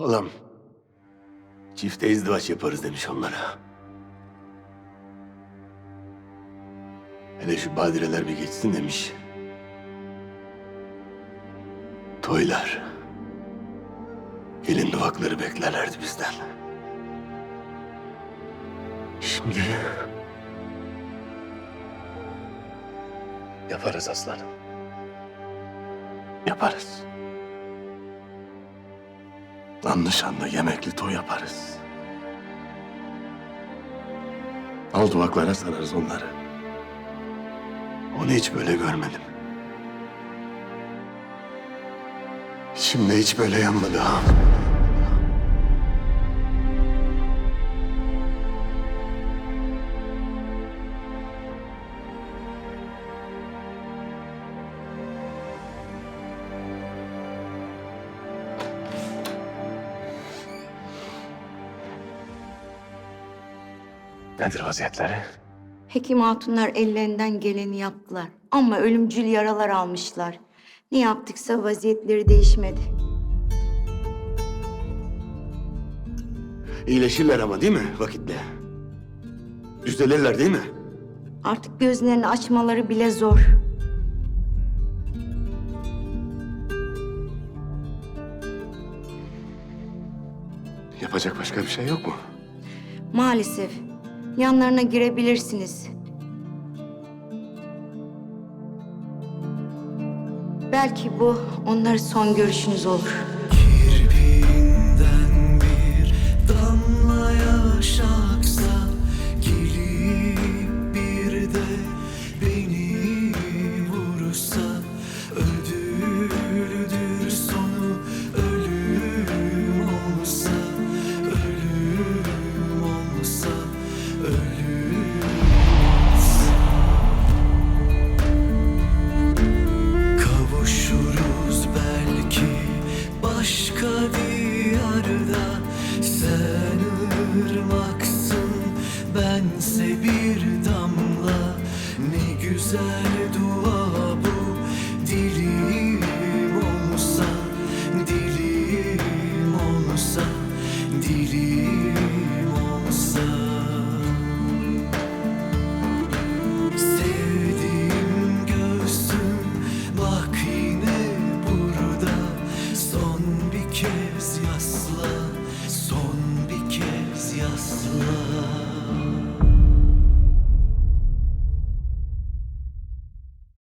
Halam çifte izdivaç yaparız demiş onlara. Hele şu badireler bir geçsin demiş. Toylar. Gelin duvakları beklerlerdi bizden. Şimdi... Yaparız aslanım. Yaparız. Anlı şanlı yemekli toy yaparız. Al duvaklara sararız onları. Onu hiç böyle görmedim. Şimdi hiç böyle yanmadı ha. Nedir vaziyetleri? Hekim hatunlar ellerinden geleni yaptılar. Ama ölümcül yaralar almışlar. Ne yaptıksa vaziyetleri değişmedi. İyileşirler ama değil mi vakitle? Düzelirler değil mi? Artık gözlerini açmaları bile zor. Yapacak başka bir şey yok mu? Maalesef yanlarına girebilirsiniz. Belki bu onların son görüşünüz olur. Sen ırmaksın bense bir damla. Ne güzel dua bu dilim olsa Dilim olsa dilim olsa. Sevdiğim göğsüm bak yine burada. Son bir kez yasla. This love.